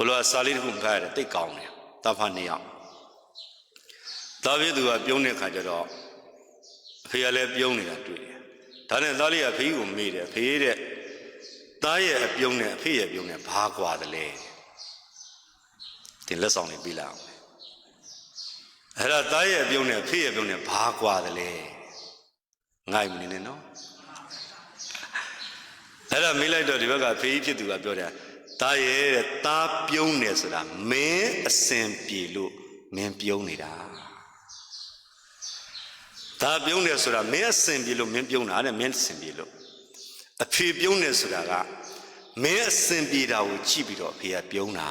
ဟိုလိုကစာလေးတစ်ခုဖတ်ရတယ်တိတ်ကောင်းတယ်တာဖတ်နေအောင်တာပြည့်သူကပြုံးတဲ့ခါကျတော့အဖေကလည်းပြုံးနေတာတွေ့တယ်ဒါနဲ့သားလေးကဖေးကိုမေးတယ်ဖေးတဲ့သားရဲ့အပြုံးနဲ့အဖေရဲ့ပြုံးနဲ့ဘာကွာတယ်လဲတင်လက်ဆောင်လေးပြီးလာအောင်အဲ့ဒါသားရဲ့အပြုံးနဲ့အဖေရဲ့ပြုံးနဲ့ဘာကွာတယ်လဲငိုက်မနေနဲ့နော်အဲ့ဒါမေးလိုက်တော့ဒီဘက်ကဖေးကြီးဖြစ်သူကပြောတယ် တာရဲ့တဲ့တာပြုံးနေဆိုတာမင်းအစင်ပြေလို့မင်းပြုံးနေတာတာပြုံးနေဆိုတာမင်းအစင်ပြေလို့မင်းပြုံးတာတဲ့မင်းအစင်ပြေလို့အဖေပြုံးနေဆိုတာကမင်းအစင်ပြေတာကိုကြည့်ပြီးတော့အဖေကပြုံးတာ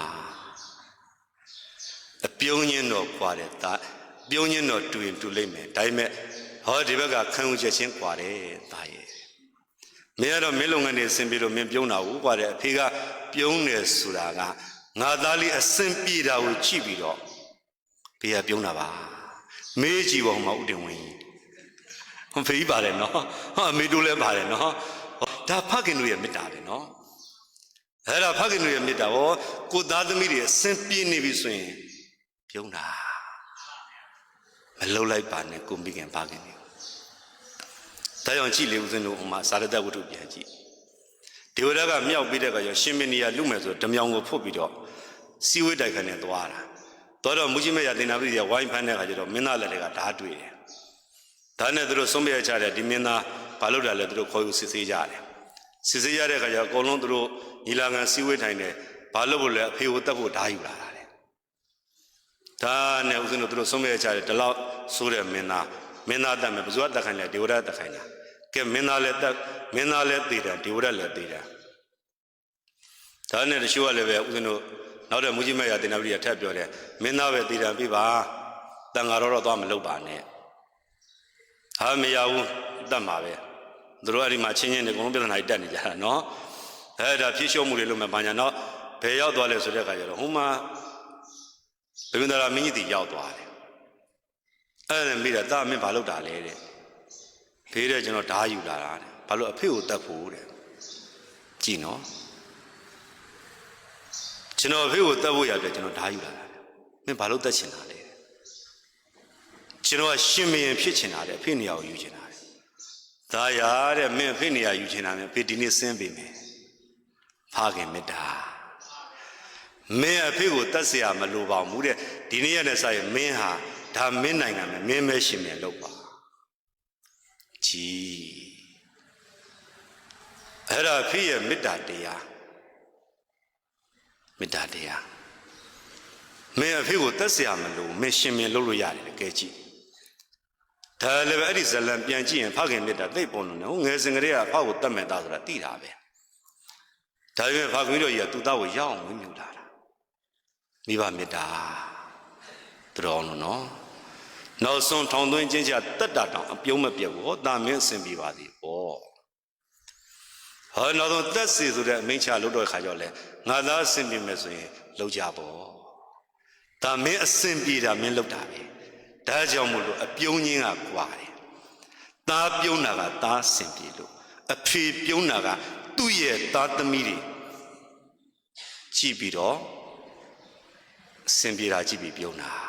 အပြုံးချင်းတော့ခွာတယ်ဒါပြုံးချင်းတော့တူရင်တူလိမ့်မယ်ဒါပေမဲ့ဟောဒီဘက်ကခံယူချက်ချင်းခွာတယ်ဒါရဲ့ မင်းကတော့မင်းလုပ်ငန်းတွေအဆင်ပြေလို့မင်းပြုံးတာဟုတ်ကွာတဲ့အဖေကပြုံးတယ်ဆိုတာကငါသားလေးအဆင်ပြေတာကိုကြည့်ပြီးတော့ဖေကပြုံးတာပါမေးကြည့်ပါဦးမဦးတင်ဝင်းဟောဖေးပါတယ်နော်ဟောအမေတို့လည်းပါတယ်နော်ဟောဒါဖခင်တို့ရဲ့မေတ္တာပဲနော်အဲ့ဒါဖခင်တို့ရဲ့မေတ္တာဟောကိုသားသမီးတွေအဆင်ပြေနေပြီဆိုရင်ပြုံးတာမလှုပ်လိုက်ပါနဲ့ကိုမိခင်ဖခင်တွေ ဒါကြောင့်ကြည့်လေဦးဇင်းတို့ဟိုမှာစာရတ္တဝတ္ထုပြန်ကြည့်ဒေဝရကမြောက်ပြီးတဲ့အခါကျရှင်မင်းကြီးကလူမယ်ဆိုဓမြောင်ကိုဖုတ်ပြီးတော့စီဝေးတိုက်ခနဲ့သွားတာသွားတော့မူကြီးမရတင်နာပိတွေကဝိုင်းဖမ်းတဲ့အခါကျတော့မင်းသားလက်တွေကဓာတ်တွေ့တယ်ဒါနဲ့သူတို့ဆုံးဖြတ်ချတယ်ဒီမင်းသားဘာလို့တာလဲသူတို့ခေါ်ယူစစ်ဆေးကြတယ်စစ်ဆေးရတဲ့အခါကျအကုန်လုံးသူတို့ညီလာခံစီဝေးထိုင်တယ်ဘာလို့လို့လဲအဖေကိုတက်ဖို့ဓာတ်ယူလာတာလေဒါနဲ့ဦးဇင်းတို့သူတို့ဆုံးဖြတ်ချတယ်ဒီလောက်ဆိုးတဲ့မင်းသားမင်းသားတက်မယ်ဘယ်သူကတက်ခိုင်းလဲဒေဝရတက်ခိုင်းတာ ကဲမင်းသားလည်းတက်မင်းသားလည်းတည်တယ်ဒီဝရလည်းတည်တယ်ဒါနဲ့တချို့ကလည်းပဲဦးဇင်းတို့နောက်တဲ့မူကြီးမရတင်နာပရိယထပ်ပြောတယ်မင်းသားပဲတည်တယ်ပြပါတန်ဃာတော်တော့သွားမလုပ်ပါနဲ့ဟာမရဘူးတတ်မှာပဲသူတို့အဲ့ဒီမှာချင်းချင်းတွေအကုန်လုံးပြဿနာတွေတက်နေကြတာနော်အဲ့ဒါဖြည့်လျှော့မှုတွေလုပ်မယ်ဘာညာတော့ဘယ်ရောက်သွားလဲဆိုတဲ့အခါကျတော့ဟိုမှာဘယ်မင်းသားမင်းကြီးတီရောက်သွားတယ်အဲ့ဒါနဲ့မိတာတာမင်းဘာလုပ်တာလဲတဲ့ ဖေးတဲ့ကျွန်တော်ဓာယူလာတာတဲ့ဘာလို့အဖေကိုတတ်ဖို့တဲ့ကြည်နော်ကျွန်တော်အဖေကိုတတ်ဖို့ရပြကျွန်တော်ဓာယူလာတာတဲ့မင်းဘာလို့တတ်ချင်တာလဲတဲ့ကျွန်တော်ကရှင်မရင်ဖြစ်ချင်တာတဲ့အဖေနေရာကိုယူချင်တာတဲ့ဒါရတဲ့မင်းအဖေနေရာယူချင်တာမင်းအဖေဒီနေ့ဆင်းပေးမယ်ဖခင်မေတ္တာမင်းအဖေကိုတတ်เสียမလိုပါဘူးတဲ့ဒီနေ့ရတဲ့စာရင်မင်းဟာဒါမင်းနိုင်ငံမှာမင်းမဲရှင်မြန်လုပ် ပါ ကြီးအဲ့ဒါဖေးရဲ့မေတ္တာတရားမေတ္တာတရားမင်းအဖေကိုတက်เสียမလို့မင်းရှင်မင်းလုပ်လို့ရတယ်ကဲကြည့်ဒါလည်းပဲအဲ့ဒီဇလံပြန်ကြည့်ရင်ဖခင်မေတ္တာသိပ်ပေါ်လို့နော်ငယ်စဉ်ကလေးကဖောက်ကိုတတ်မဲ့သားဆိုတာသိတာပဲဒါပေမဲ့ဖခင်တို့ကြီးကသူ့သားကိုရောက်အောင်ဝင်းမြူလာတာမိဘမေတ္တာတော်လို့နော် နောက်ဆုံးထောင်သွင်းခြင်းချတက်တာတောင်အပြုံးမပြတ်ဘူးဟောတာမင်းအစဉ်ပြပါသည်ဟောဟောနောက်ဆုံးတက်စီဆိုတဲ့အမိန့်ချလို့တော့ခါကြောလဲငါသားအစဉ်ပြမယ်ဆိုရင်လောက်ကြပေါ့တာမင်းအစဉ်ပြေတာမင်းလောက်တာပဲဒါကြောင့်မို့လို့အပြုံးခြင်းကကွာတယ်သားပြုံးတာကသားအစဉ်ပြေလို့အဖေပြုံးတာကသူ့ရဲ့သားသမီးတွေကြည့်ပြီးတော့အစဉ်ပြေတာကြည့်ပြီးပြုံးတာ